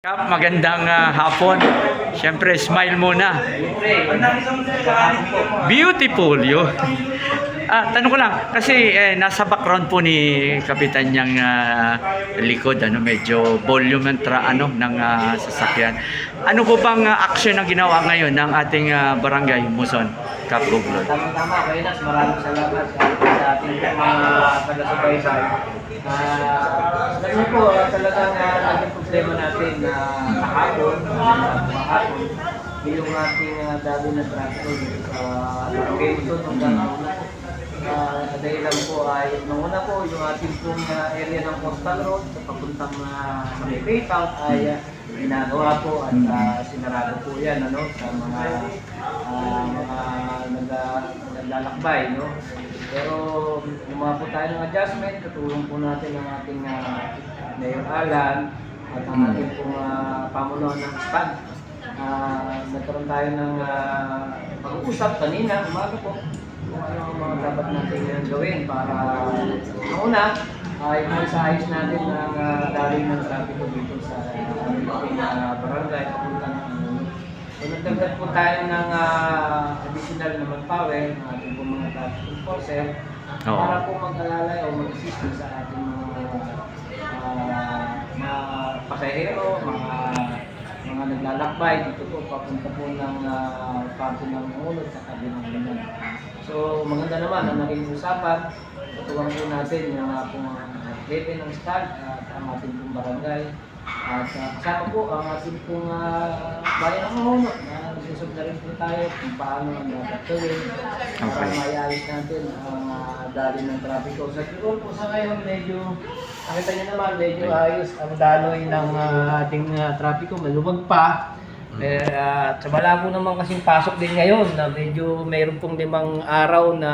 Kap, magandang ah, hapon. Siyempre, smile muna. Beautiful yun. Ah, tanong ko lang, kasi eh, nasa background po ni Kapitan niyang ah, likod, ano, medyo volume tra, ano, ng ah, sasakyan. Ano po bang ah, action na ginawa ngayon ng ating ah, barangay, Muson, Kap Guglod? Tama-tama, kayo Nas, maraming salamat sa ating mga taga-subaybay. Ah, uh, po, ah, talagang uh, naging problema natin na kahapon, uh, kahapon, yung ating uh, dami na traffic sa nung gano'n Uh, dahilan po ay nung una po yung ating pong uh, area ng Coastal Road sa papuntang uh, sa may PayPal ay uh, ginagawa po at uh, sinarado po yan ano sa mga uh, mga nag- naglalakbay no? Pero gumawa po tayo ng adjustment katulong po natin ang ating uh, Mayor Alan at ang ating pong uh, pamunuan ng SPAD uh, nagkaroon tayo ng uh, pag-uusap kanina umaga po kung ano ang mga dapat natin gawin para ang una ay maisayos natin ang uh, daling ng trapiko dito sa aming uh, barangay papunta ng. So nagdagdag po tayo ng uh, additional na manpower ng ating po mga traffic enforcer Oo. para po mag-alalay o mag-assist sa ating mga uh, mga pasahero, mga mga naglalakbay dito po papunta po ng uh, parte ng Angulo at saka din ng Liman. So maganda naman ang naging usapan. Tutuwang po natin yung uh, pong jefe ng SCAD at ang ating pong barangay. At uh, kasama po ang ating pong uh, bayan ng Mahuno na nagsusub na rin po tayo kung paano ang dapat gawin para Okay. maiayos natin ang uh, daloy ng trapiko. Sa Tirol po sa ngayon medyo nakita niyo naman medyo ayos ang daloy ng uh, ating uh, trapiko. Maluwag pa. Eh, at sa malabo naman kasing pasok din ngayon na medyo mayroon pong limang araw na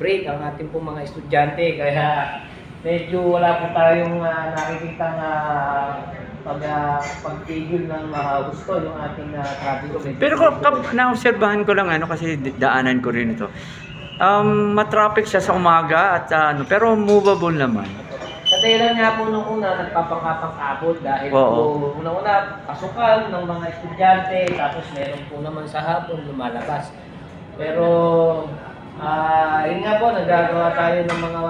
break ang ating pong mga estudyante kaya medyo wala po tayong uh, nakikita na pag uh, pagtigil ng uh, gusto yung ating uh. Medyo- Pero kap, kap, naobserbahan ko lang ano kasi daanan ko rin ito. Um, matraffic siya sa umaga at ah, ano, pero movable naman. Dahilan nga po nung una, nagpapangkapang-abot dahil Oo. po una-una pasukan ng mga estudyante tapos meron po naman sa hapon lumalabas. Pero ah yun nga po, nagagawa tayo ng mga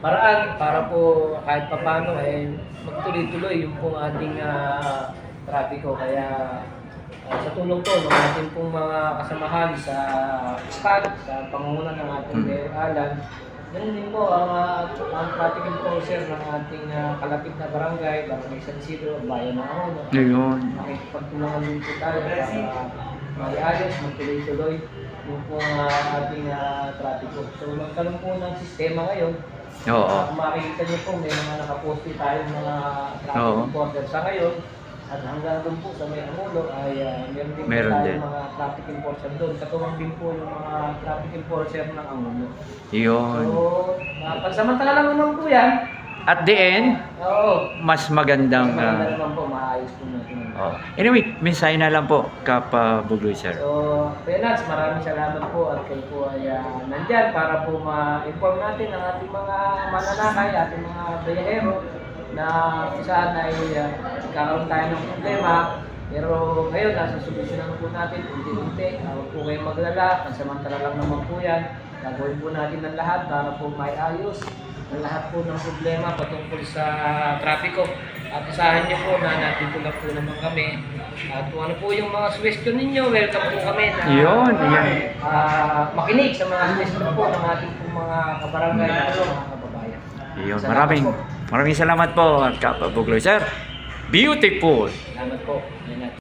paraan para po kahit papano eh magtuloy-tuloy yung pong ating ah, trapiko. Kaya ah, sa tulong po ng ating pong mga kasamahan sa SCAD, sa pangunguna ng ating Mm. Mayor Alan, Ganun din po ang, uh, ang traffic enforcer ng ating uh, kalapit na barangay, Barangay San Isidro, Bayan ng Ahono. Ngayon. Makikipagtulungan din po tayo para maiayos, magtuloy-tuloy yung po ang uh, ating uh, trapiko. So magkaroon po ng sistema ngayon. Oo. Uh, makikita niyo po, may mga nakaposte tayong mga traffic Oo. enforcer sa ngayon. At hanggang doon po sa may Angulo ay uh, meron din Meron din. mga traffic enforcer doon. Katuwang din po yung mga traffic enforcer ng Angulo. Yun. So, uh, pansamantala lang naman po yan. At the end, Oo. mas magandang... Maganda ah, naman po, maayos po natin. oh. Anyway, mensahe na lang po, Kap uh, Bugoy, sir. So, Penats, maraming salamat po at kayo po ay uh, nandyan para po ma-inform natin ang ating mga mananakay, ating mga bayahero na saan ay uh, kakaroon tayo ng problema. Pero ngayon, nasa solusyonan po natin, unti-unti. Uh, huwag po kayong maglala, pansamantala lang naman po yan. Gagawin po natin ang lahat para po maayos ang lahat po ng problema patungkol sa trapiko. At isahan niyo po na nandito lang po naman kami. At kung ano po yung mga suggestion ninyo, welcome po kami na Yun, yun. ah, makinig sa mga suggestion po ng ating po mga kabarangay at mga kababayan. Yun, maraming, po. Maraming salamat po, Kap Bugoy, sir. Beautiful. Salamat po.